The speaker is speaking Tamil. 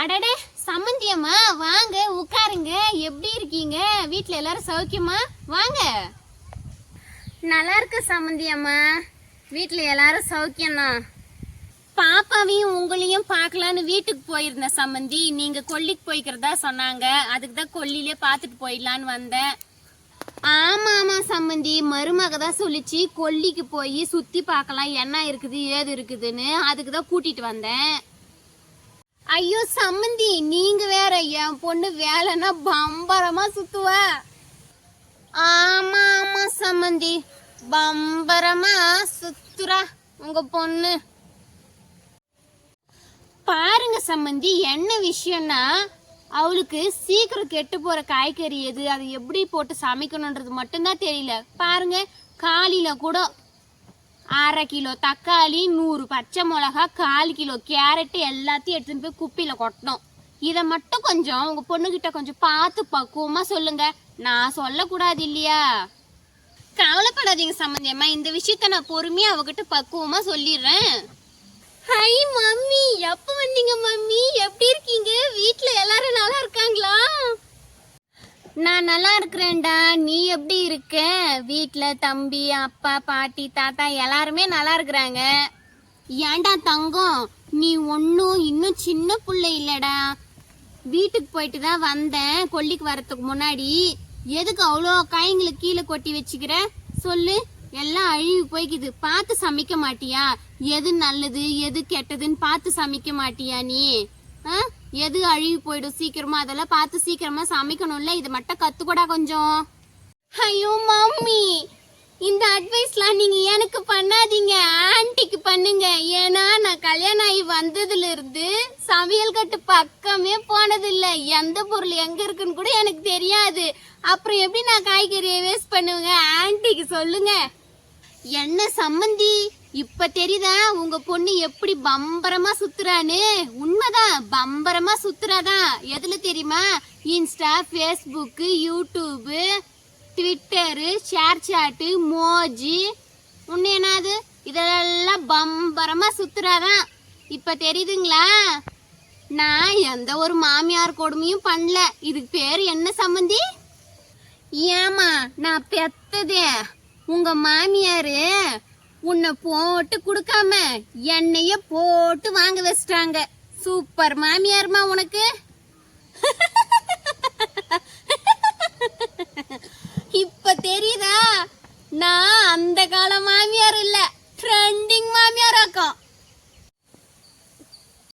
அடடே சம்மந்தியம்மா வாங்க உட்காருங்க. எப்படி இருக்கீங்க? வீட்ல எல்லாரும் சௌக்கியமா? வாங்க. நல்லா இருக்கு சம்மந்தியம்மா வீட்ல எல்லாரும் சௌக்கியம்தான். பாப்பாவையும் உங்களையும் பார்க்கலான்னு வீட்டுக்கு போயிருந்தேன் சம்மந்தி நீங்க கொல்லிக்கு போய்க்கிறதா சொன்னாங்க. அதுக்கு தான் கொல்லிலே பார்த்துட்டு போயிடலான்னு வந்தேன். ஆமா ஆமா சம்மந்தி மருமக தான் சொல்லிச்சு கொல்லிக்கு போய் சுத்தி பார்க்கலாம். என்ன இருக்குது ஏது இருக்குதுன்னு. அதுக்கு தான் கூட்டிட்டு வந்தேன். ஐயோ சம்மந்தி நீங்க வேற என் பொண்ணு வேலைன்னா பம்பரமா சுத்துவ. ஆமா ஆமா சம்மந்தி. பம்பரமா சுத்துறா உங்க பொண்ணு. பாருங்க சம்மந்தி என்ன விஷயம்னா அவளுக்கு சீக்கிரம் கெட்டு போற காய்கறி எது அதை எப்படி போட்டு சமைக்கணுன்றது மட்டும்தான் தெரியல. பாருங்க காலையில கூட அரை கிலோ தக்காளி நூறு பச்சை மிளகா கால் கிலோ கேரட்டு எல்லாத்தையும் எடுத்துன்னு போய் குப்பியில் கொட்டணும். இதை மட்டும் கொஞ்சம் உங்கள் பொண்ணுக்கிட்ட கொஞ்சம் பார்த்து பக்குவமாக சொல்லுங்க. நான் சொல்லக்கூடாது இல்லையா? கவலைப்படாதீங்க சம்மந்தியம்மா இந்த விஷயத்த நான் பொறுமையாக அவகிட்ட பக்குவமாக சொல்லிடுறேன். Hi mummy. எப்போ வந்தீங்க மம்மி? எப்படி இருக்கீங்க? வீட்டில் எல்லாரும் நான் நல்லா இருக்கிறேன்டா. நீ எப்படி இருக்க? வீட்டில் தம்பி அப்பா பாட்டி தாத்தா எல்லாருமே நல்லா இருக்கிறாங்க. ஏன்டா தங்கம்? நீ ஒன்றும் இன்னும் சின்ன புள்ள இல்லைடா. வீட்டுக்கு போயிட்டு தான் வந்தேன். கொல்லிக்கு வரத்துக்கு முன்னாடி. எதுக்கு அவ்வளோ காய்ங்களுக்கு கீழே கொட்டி வச்சுக்கிற? சொல்லு. எல்லாம் அழுகி போய்க்குது. பார்த்து சமைக்க மாட்டியா? எது நல்லது எது கெட்டதுன்னு பார்த்து சமைக்க மாட்டியா நீ? ஆ? எது அழுகி போயிடும் சீக்கிரமா? அதெல்லாம் பார்த்து சீக்கிரமா சமைக்கணும்ல. இது மட்டும் கத்துக்கூடா கொஞ்சம். ஐயோ மம்மி இந்த அட்வைஸ்லாம் நீங்க எனக்கு பண்ணாதீங்க. ஆன்ட்டிக்கு பண்ணுங்க. ஏன்னா நான் கல்யாணம் ஆகி வந்ததுல இருந்து சமையல் கட்டு பக்கமே போனதில்ல. எந்த பொருள் எங்க இருக்குன்னு கூட எனக்கு தெரியாது. அப்புறம் எப்படி நான் காய்கறியை வேஸ்ட் பண்ணுவேங்க? ஆன்ட்டிக்கு சொல்லுங்க. என்ன சம்மந்தி இப்ப தெரியுதா உங்க பொண்ணு எப்படி பம்பரமா சுத்துறான்னு? உண்மைதான் பம்பரமா சுத்துறாதான் எதுல தெரியுமா? Insta Facebook YouTube Twitter ShareChat Moj உன்ன என்னது? இதெல்லாம் பம்பரமா சுத்துறாதான் இப்ப தெரியுதுங்களா? நான் எந்த ஒரு மாமியார் கொடுமையும் பண்ணல. இதுக்கு பேர் என்ன சம்மந்தி ஏமா நான் பெத்ததே. உங்க மாமியாரு உன்னை போட்டு கொடுக்காம என்னைய போட்டு வாங்க வச்சிட்டாங்க. சூப்பர் மாமியார்மா உனக்கு.